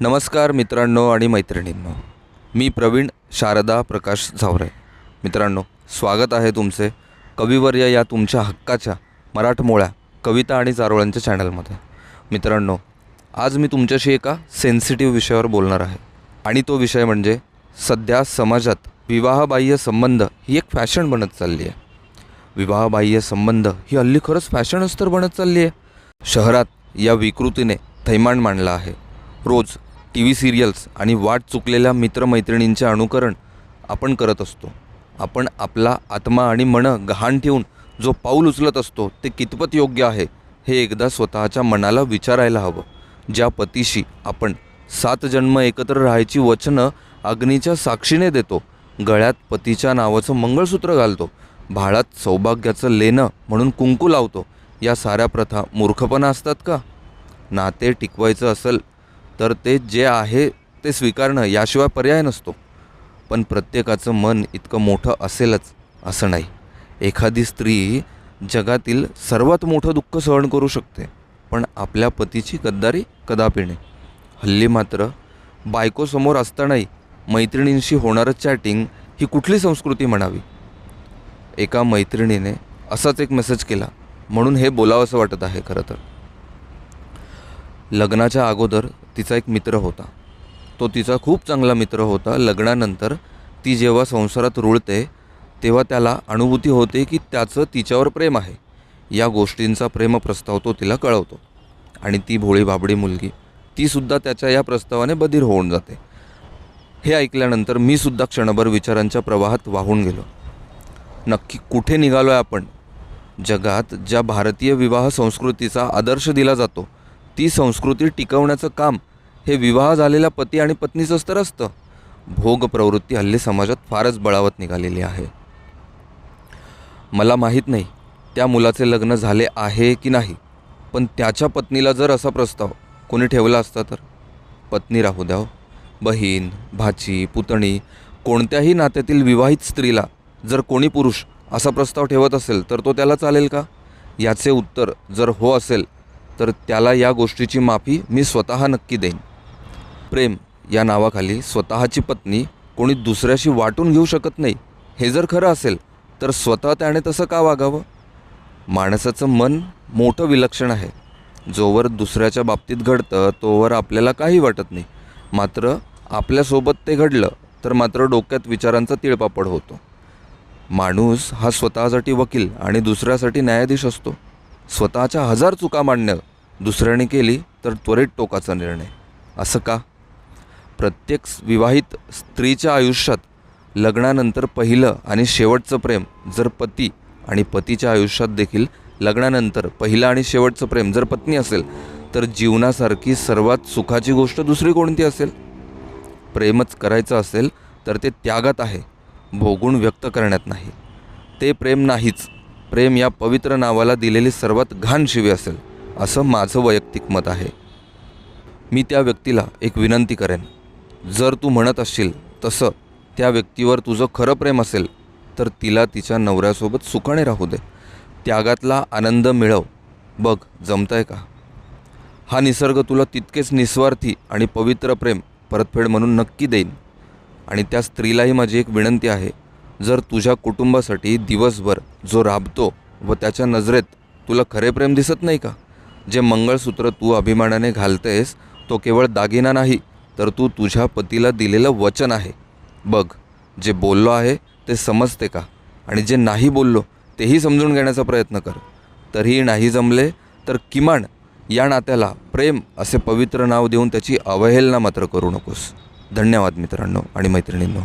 नमस्कार मित्रांनो आणि मैत्रिणींनो. मी प्रवीण शारदा प्रकाश झावरे. मित्रांनो स्वागत आहे तुमचे कविवर्य या तुमच्या हक्काच्या मराठमोळ्या कविता आणि चारोळ्यांच्या चॅनलमध्ये. मित्रांनो आज मी तुमच्याशी एका सेन्सिटिव्ह विषयावर बोलणार आहे. आणि तो विषय म्हणजे सध्या समाजात विवाहबाह्य संबंध ही एक फॅशन बनत चालली आहे. विवाहबाह्य संबंध ही हल्ली खरंच फॅशनच तर बनत चालली आहे. शहरात या विकृतीने थैमान मांडला आहे. रोज टी व्ही सिरियल्स आणि वाट चुकलेल्या मित्रमैत्रिणींचे अनुकरण आपण करत असतो. आपण आपला आत्मा आणि मनं गहाण ठेवून जो पाऊल उचलत असतो ते कितपत योग्य आहे हे एकदा स्वतःच्या मनाला विचारायला हवं. ज्या पतीशी आपण सात जन्म एकत्र राहायची वचनं अग्नीच्या साक्षीने देतो गळ्यात पतीच्या नावाचं मंगळसूत्र घालतो भाळात सौभाग्याचं लेणं म्हणून कुंकू लावतो या साऱ्या प्रथा मूर्खपणा असतात का? नाते टिकवायचं असेल तर ते जे आहे ते स्वीकारणं याशिवाय पर्याय नसतो. पण प्रत्येकाचं मन इतकं मोठं असेलच असं नाही. एखादी स्त्री जगातील सर्वात मोठं दुःख सहन करू शकते पण आपल्या पतीची गद्दारी कदापि नाही. हल्ली मात्र बायकोसमोर असतानाही मैत्रिणींशी होणारं चॅटिंग ही कुठली संस्कृती म्हणावी? एका मैत्रिणीने असाच एक मेसेज केला म्हणून हे बोलावंसं वाटत आहे खरं तर. लग्नाच्या अगोदर तिचा एक मित्र होता. तो तिचा खूप चांगला मित्र होता. लग्नानंतर ती जेव्हा संसारात रुळते तेव्हा त्याला अनुभूती होते की त्याचं तिच्यावर प्रेम आहे. या गोष्टींचा प्रेमप्रस्ताव तो तिला कळवतो. आणि ती भोळी भाबडी मुलगी तीसुद्धा त्याच्या या प्रस्तावाने बधीर होऊन जाते. हे ऐकल्यानंतर मीसुद्धा क्षणभर विचारांच्या प्रवाहात वाहून गेलो. नक्की कुठे निघालो आहे आपण? जगात ज्या भारतीय विवाह संस्कृतीचा आदर्श दिला जातो ती संस्कृती टिकवण्याचं काम हे विवाह झालेल्या पती आणि पत्नीचंच तर असतं. भोग प्रवृत्ती हल्ली समाजात फारच बळावत निघालेली आहे. मला माहीत नाही त्या मुलाचे लग्न झाले आहे की नाही पण त्याच्या पत्नीला जर असा प्रस्ताव कोणी ठेवला असता तर? पत्नी राहू द्याव हो. बहीण भाची पुतणी कोणत्याही नात्यातील विवाहित स्त्रीला जर कोणी पुरुष असा प्रस्ताव ठेवत असेल तर तो त्याला चालेल का? याचे उत्तर जर हो असेल तर त्याला या गोष्टीची माफी मी स्वतः नक्की देईन. प्रेम या नावाखाली स्वतःची पत्नी कोणी दुसऱ्याशी वाटून घेऊ शकत नाही हे जर खरं असेल तर स्वतः त्याने तसं का वागावं? माणसाचं मन मोठं विलक्षण आहे. जोवर दुसऱ्याच्या बाबतीत घडतं तोवर आपल्याला काही वाटत नाही. मात्र आपल्यासोबत ते घडलं तर मात्र डोक्यात विचारांचा तिळपापड होतो. माणूस हा स्वतःसाठी वकील आणि दुसऱ्यासाठी न्यायाधीश असतो. स्वतःच्या हजार चुका मांडणं दुसऱ्याने केली तर त्वरित टोकाचा निर्णय. असं का? प्रत्येक विवाहित स्त्रीच्या आयुष्यात लग्नानंतर पहिलं आणि शेवटचं प्रेम जर पती आणि पतीच्या आयुष्यात देखील लग्नानंतर पहिलं आणि शेवटचं प्रेम जर पत्नी असेल तर जीवनासारखी सर्वात सुखाची गोष्ट दुसरी कोणती असेल? प्रेमच करायचं असेल तर ते त्यागात आहे भोगून व्यक्त करण्यात नाही. ते प्रेम नाहीच. प्रेम या पवित्र नावाला दिलेली सर्वात घाण शिवी असेल असं माझं वैयक्तिक मत आहे. मी त्या व्यक्तीला एक विनंती करेन. जर तू म्हणत असशील तसं त्या व्यक्तीवर तुझं खरं प्रेम असेल तर तिला तिच्या नवऱ्यासोबत सुखाने राहू दे. त्यागातला आनंद मिळव. बघ जमतंय का? हा निसर्ग तुला तितकेच निस्वार्थी आणि पवित्र प्रेम परतफेड म्हणून नक्की देईन. आणि त्या स्त्रीलाही माझी एक विनंती आहे जर तुझ्या कुटुंबासाठी दिवसभर जो राबतो व त्याच्या नजरेत तुला खरे प्रेम दिसत नाही का? जे मंगळसूत्र तू अभिमानाने घालतेस तो केवळ दागिना नाही तर तू तुझ्या पतीला दिलेलं वचन आहे. बघ जे बोललो आहे ते समजते का? आणि जे नाही बोललो तेही समजून घेण्याचा प्रयत्न कर. तरीही नाही जमले तर किमान या नात्याला प्रेम असे पवित्र नाव देऊन त्याची अवहेलना मात्र करू नकोस. धन्यवाद मित्रांनो आणि मैत्रिणींनो.